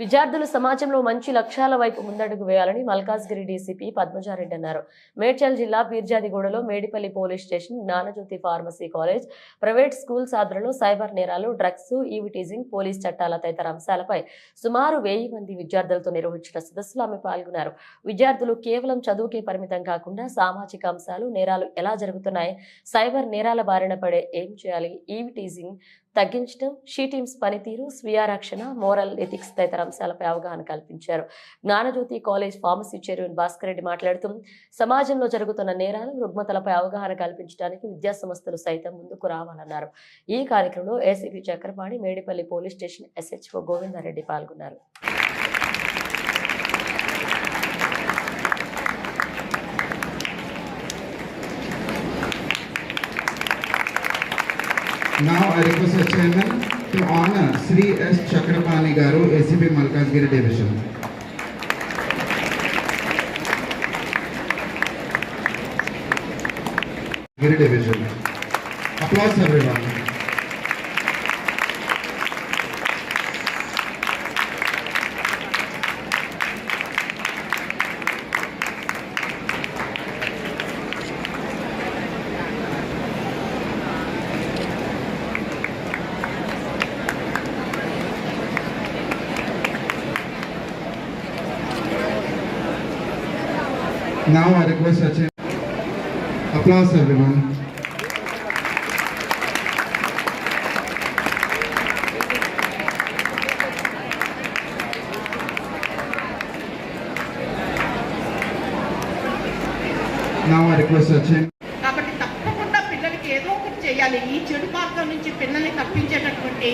విద్యార్థులు సమాజంలో మంచి లక్ష్యాల వైపు ముందడుగు వేయాలని మల్కాజ్గిరి డీసీపీ పద్మజారెడ్డి అన్నారు. మేడ్చల్ జిల్లా పీర్జాదిగూడలో Medipalli police station Gnanajyothi pharmacy college private schools ఆధ్వర్యంలో సైబర్ నేరాలు డ్రగ్స్ ఈవిటీజింగ్ పోలీస్ చట్టాల తదితర అంశాలపై సుమారు వెయ్యి మంది విద్యార్థులతో నిర్వహించిన సదస్సులో ఆమె పాల్గొన్నారు. విద్యార్థులు కేవలం చదువుకే పరిమితం కాకుండా సామాజిక అంశాలు నేరాలు ఎలా జరుగుతున్నాయి సైబర్ నేరాల బారిన పడే ఏం చేయాలి ఈవిటీజింగ్ తగ్గించడం షీ టీమ్స్ పనితీరు స్వీయ రక్షణ మోరల్ ఎథిక్స్ తదితర అంశాలపై అవగాహన కల్పించారు. Gnanajyothi college pharmacy chairman Bhaskar Reddy మాట్లాడుతూ సమాజంలో జరుగుతున్న నేరాలు రుగ్మతలపై అవగాహన కల్పించడానికి విద్యాసంస్థలు సైతం ముందుకు రావాలన్నారు. ఈ కార్యక్రమంలో ACP Chakrapani Medipalli police station SHO Govinda Reddy పాల్గొన్నారు. Now I request the chairman to honor Sri S. Chakrapani Garu, ACP Malkazgiri Division. Giri Division. Applause everyone. Now I request the chairman. Applause everyone. Now I request the కాబట్టి తప్పకుండా పిల్లలకి ఏదో ఒకటి చేయాలి ఈ చెడు మార్గం నుంచి పిల్లల్ని తప్పించేటటువంటి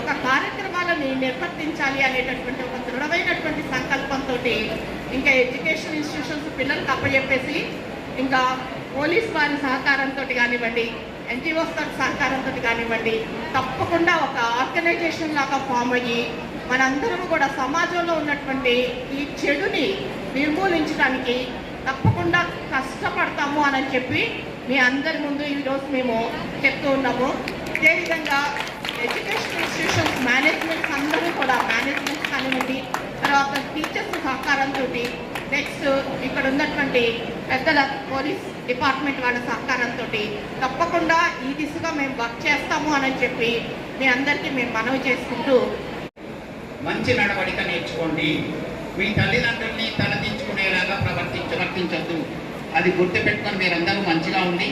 ఒక కార్యక్రమాలని నిర్వర్తించాలి అనేటటువంటి ఒక దృఢమైనటువంటి సంకల్పంతో ఇంకా ఎడ్యుకేషన్ ఇన్స్టిట్యూషన్స్ పిల్లలకు అప్పచెప్పేసి ఇంకా పోలీస్ వారి సహకారంతో కానివ్వండి ఎన్జిఓస్ వారి సహకారంతో కానివ్వండి తప్పకుండా ఒక ఆర్గనైజేషన్ లాగా ఫామ్ అయ్యి మనందరం కూడా సమాజంలో ఉన్నటువంటి ఈ చెడుని నిర్మూలించడానికి తప్పకుండా కష్టపడతాము అని చెప్పి మీ అందరి ముందు ఈరోజు మేము చెప్తూ ఉన్నాము. అదేవిధంగా ఎడ్యుకేషన్ ఇన్స్టిట్యూషన్స్ మేనేజ్మెంట్స్ అందరూ కూడా మేనేజ్మెంట్స్ కానివ్వండి తర్వాత టీచర్స్ సహకారంతో నెక్స్ట్ ఇక్కడ ఉన్నటువంటి పెద్దల పోలీస్ డిపార్ట్మెంట్ వాళ్ళ సహకారంతో తప్పకుండా ఈ దిశగా మేము వర్క్ చేస్తాము అని చెప్పి మీ అందరికీ మేము మనవి చేసుకుంటూ మంచి నడవడిక నేర్చుకోండి. మీ తల్లిదండ్రుల్ని తలదించుకునేలాగా ప్రవర్తించ వర్తించద్దు. అది గుర్తుపెట్టుకొని మీరందరూ మంచిగా ఉండి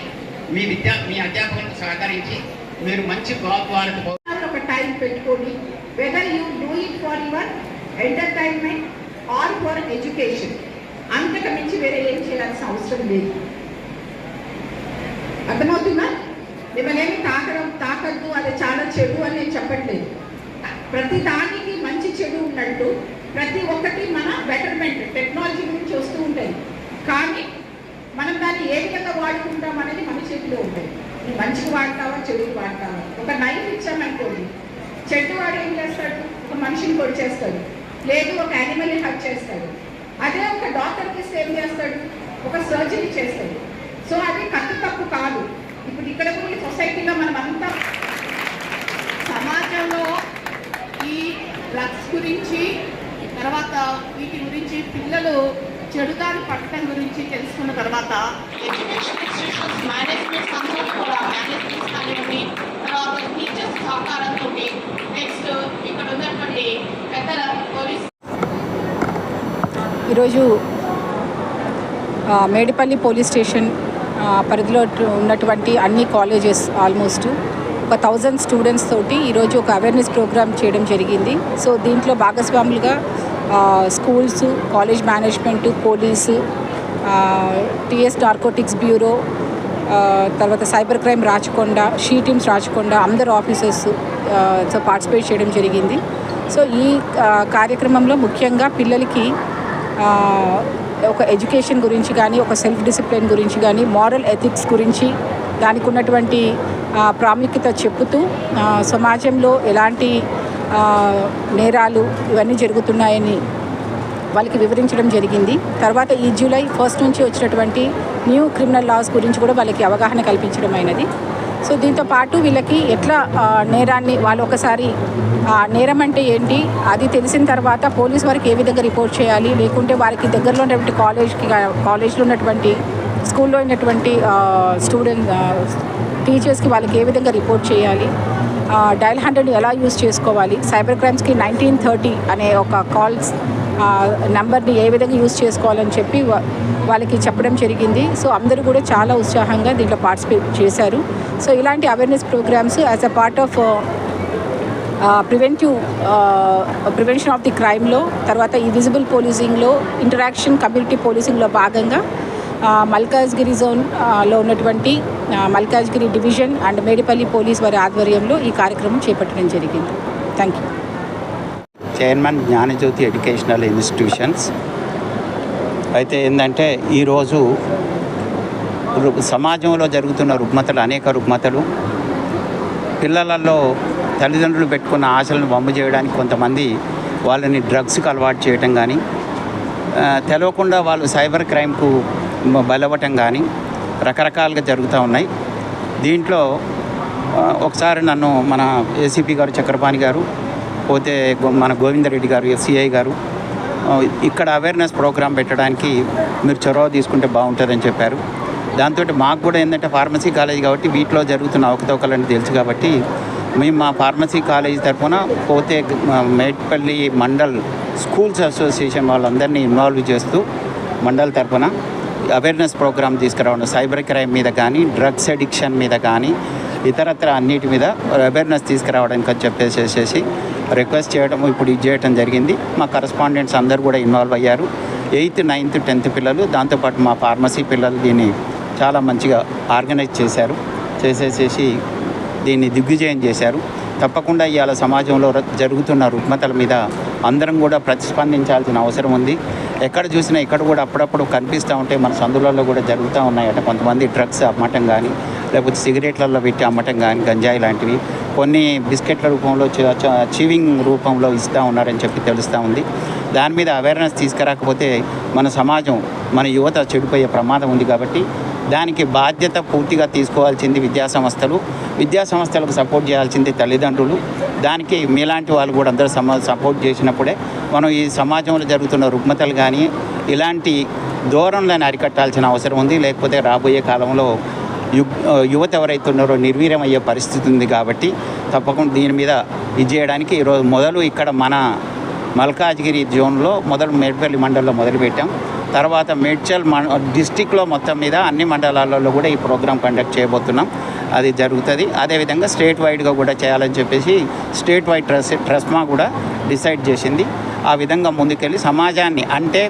మీ విద్యా మీ అధ్యాపకులకు సహకరించి మీరు మంచి భాగవాలకు ఒక టైం పెట్టుకొని whether you do it for your entertainment or for education అంతకు మించి వేరే ఏం చేయాల్సిన అవసరం లేదు. అర్థమవుతుందా? మిమ్మల్ని ఏమి తాకడం తాకద్దు అది చాలా చెడు అని నేను చెప్పట్లేదు. ప్రతి దానికి మంచి చెడు ఉన్నట్టు ప్రతి ఒక్కటి మన బెటర్మెంట్ టెక్నాలజీ గురించి వస్తూ ఉంటాయి. కానీ మనం దాన్ని ఏ విధంగా వాడుకుంటాం అనేది మన చేతిలో ఉంటుంది నువ్వు మంచికి వాడతావా చెడుకి వాడతావా? ఒక నైఫ్ ఇచ్చామనుకోండి చెట్టు వాడు ఏం చేస్తాడు? ఒక మనిషిని పొడిచేస్తాడు లేదు ఒక యానిమల్ని హక్ చేస్తాడు. అదే ఒక డాక్టర్కి ఇస్తే ఏం చేస్తాడు ఒక సర్జరీ చేస్తాడు. సో అది కత్తి తప్పు కాదు. ఇప్పుడు ఇక్కడ కూడా సొసైటీలో మనం అంతా సమాజంలో ఈ డ్రగ్స్ గురించి తర్వాత వీటి గురించి పిల్లలు చెడుదారి పట్టడం గురించి తెలుసుకున్న తర్వాత ఎడ్యుకేషన్ ఇన్స్టిట్యూషన్స్ మేనేజ్మెంట్ సంస్థలు కూడా మేనేజ్మెంట్స్ కానివ్వండి తర్వాత టీచర్స్ సహకారంతో నెక్స్ట్ ఇక్కడ ఉన్నటువంటి పెద్దల పోలీస్ ఈరోజు మేడిపల్లి పోలీస్ స్టేషన్ పరిధిలో ఉన్నటువంటి అన్ని కాలేజెస్ ఆల్మోస్ట్ ఒక థౌజండ్ స్టూడెంట్స్ తోటి ఈరోజు ఒక అవేర్నెస్ ప్రోగ్రామ్ చేయడం జరిగింది. సో దీంట్లో భాగస్వాములుగా schools college management police TS TS narcotics bureau తర్వాత cyber crime Rachakonda she teams Rachakonda అందరు ఆఫీసర్స్ సో పార్టిసిపేట్ చేయడం జరిగింది. సో ఈ కార్యక్రమంలో ముఖ్యంగా పిల్లలకి ఒక ఎడ్యుకేషన్ గురించి కానీ ఒక సెల్ఫ్ డిసిప్లిన్ గురించి కానీ మారల్ ఎథిక్స్ గురించి దానికి ఉన్నటువంటి ప్రాముఖ్యత చెప్పుతూ సమాజంలో ఎలాంటి నేరాలు ఇవన్నీ జరుగుతున్నాయని వాళ్ళకి వివరించడం జరిగింది. తర్వాత ఈ జూలై ఫస్ట్ నుంచి వచ్చినటువంటి న్యూ క్రిమినల్ లాస్ గురించి కూడా వాళ్ళకి అవగాహన కల్పించడం అయినది సో దీంతో పాటు వీళ్ళకి ఎట్లా నేరాన్ని వాళ్ళు ఒకసారి నేరం అంటే ఏంటి అది తెలిసిన తర్వాత పోలీస్ వారికి ఏ విధంగా రిపోర్ట్ చేయాలి లేకుంటే వారికి దగ్గరలో ఉన్నటువంటి కాలేజ్కి కాలేజ్లో ఉన్నటువంటి స్కూల్లో ఉన్నటువంటి స్టూడెంట్ టీచర్స్కి వాళ్ళకి ఏ విధంగా రిపోర్ట్ చేయాలి డైల్ హండ్రెడ్ ఎలా యూజ్ చేసుకోవాలి సైబర్ క్రైమ్స్కి నైన్టీన్ థర్టీ అనే ఒక కాల్స్ నెంబర్ని ఏ విధంగా యూజ్ చేసుకోవాలని చెప్పి వాళ్ళకి చెప్పడం జరిగింది. సో అందరూ కూడా చాలా ఉత్సాహంగా దీంట్లో పార్టిసిపేట్ చేశారు. సో ఇలాంటి awareness programmes as a part of preventive prevention of the క్రైమ్లో తర్వాత ఈ విజిబుల్ పోలీసింగ్లో ఇంటరాక్షన్ కమ్యూనిటీ పోలీసింగ్లో భాగంగా మల్కాజ్గిరి జోన్లో ఉన్నటువంటి Malkajgiri division and Medipalli police వారి ఆధ్వర్యంలో ఈ కార్యక్రమం చేపట్టడం జరిగింది. Thank you chairman Gnanajyothi educational institutions అయితే ఏంటంటే ఈరోజు సమాజంలో జరుగుతున్న రుగ్మతలు అనేక రుగ్మతలు పిల్లలలో తల్లిదండ్రులు పెట్టుకున్న ఆశలను బొమ్మ చేయడానికి కొంతమంది వాళ్ళని డ్రగ్స్కి అలవాటు చేయటం కానీ తెలవకుండా వాళ్ళు సైబర్ క్రైమ్కు బలవటం కానీ రకరకాలుగా జరుగుతూ ఉన్నాయి. దీంట్లో ఒకసారి నన్ను మన ఏసీపీ గారు చక్రపాణి గారు పోతే మన గోవిందరెడ్డి గారు ఎస్సీఐ గారు ఇక్కడ అవేర్నెస్ ప్రోగ్రాం పెట్టడానికి మీరు చొరవ తీసుకుంటే బాగుంటుందని చెప్పారు. దాంతో మాకు కూడా ఏంటంటే ఫార్మసీ కాలేజ్ కాబట్టి వీటిలో జరుగుతున్న అవకతవకలని తెలుసు కాబట్టి మేము మా ఫార్మసీ కాలేజ్ తరఫున పోతే మేట్పల్లి మండల్ స్కూల్స్ అసోసియేషన్ వాళ్ళందరినీ ఇన్వాల్వ్ చేస్తూ మండల్ తరఫున అవేర్నెస్ ప్రోగ్రామ్ తీసుకురావడం సైబర్ క్రైమ్ మీద కానీ డ్రగ్స్ అడిక్షన్ మీద కానీ ఇతరత్ర అన్నిటి మీద అవేర్నెస్ తీసుకురావడానికి అని చెప్పేసేసి రిక్వెస్ట్ చేయడం ఇప్పుడు ఇది చేయడం జరిగింది. మా కరస్పాండెంట్స్ అందరూ కూడా ఇన్వాల్వ్ అయ్యారు. ఎయిత్ నైన్త్ టెన్త్ పిల్లలు దాంతోపాటు మా ఫార్మసీ పిల్లలు దీన్ని చాలా మంచిగా ఆర్గనైజ్ చేశారు. చేసేసేసి దీన్ని దిగ్విజయం చేశారు. తప్పకుండా ఇవాళ సమాజంలో జరుగుతున్న రుగ్మతల మీద అందరం కూడా ప్రతిస్పందించాల్సిన అవసరం ఉంది. ఎక్కడ చూసినా ఇక్కడ కూడా అప్పుడప్పుడు కనిపిస్తూ ఉంటే మన సందులలో కూడా జరుగుతూ ఉన్నాయట. కొంతమంది డ్రగ్స్ అమ్మటం కానీ లేకపోతే సిగరెట్లలో పెట్టి అమ్మటం కానీ గంజాయి లాంటివి కొన్ని బిస్కెట్ల రూపంలో చీవింగ్ రూపంలో ఇస్తూ ఉన్నారని చెప్పి తెలుస్తూ ఉంది. దాని మీద అవేర్నెస్ తీసుకురాకపోతే మన సమాజం మన యువత చెడిపోయే ప్రమాదం ఉంది కాబట్టి దానికి బాధ్యత పూర్తిగా తీసుకోవాల్సింది విద్యాసంస్థలు. విద్యాసంస్థలకు సపోర్ట్ చేయాల్సింది తల్లిదండ్రులు. దానికి మీలాంటి వాళ్ళు కూడా అందరూ సమ సపోర్ట్ చేసినప్పుడే మనం ఈ సమాజంలో జరుగుతున్న రుగ్మతలు కానీ ఇలాంటి ధోరణులను అరికట్టాల్సిన అవసరం ఉంది. లేకపోతే రాబోయే కాలంలో యు యువత ఎవరైతే ఉన్నారో నిర్వీర్యం అయ్యే పరిస్థితి ఉంది కాబట్టి తప్పకుండా దీని మీద ఇది చేయడానికి ఈరోజు మొదలు ఇక్కడ మన మల్కాజ్గిరి జోన్లో మొదలు మేడ్పల్లి మండలంలో మొదలుపెట్టాం. తర్వాత మేడ్చల్ మన డిస్టిక్లో మొత్తం మీద అన్ని మండలాలలో కూడా ఈ ప్రోగ్రాం కండక్ట్ చేయబోతున్నాం. అది జరుగుతుంది. అదేవిధంగా స్టేట్ వైడ్గా కూడా చేయాలని చెప్పేసి స్టేట్ వైడ్ ట్రస్ ట్రస్మా కూడా డిసైడ్ చేసింది. ఆ విధంగా ముందుకెళ్ళి సమాజాన్ని అంటే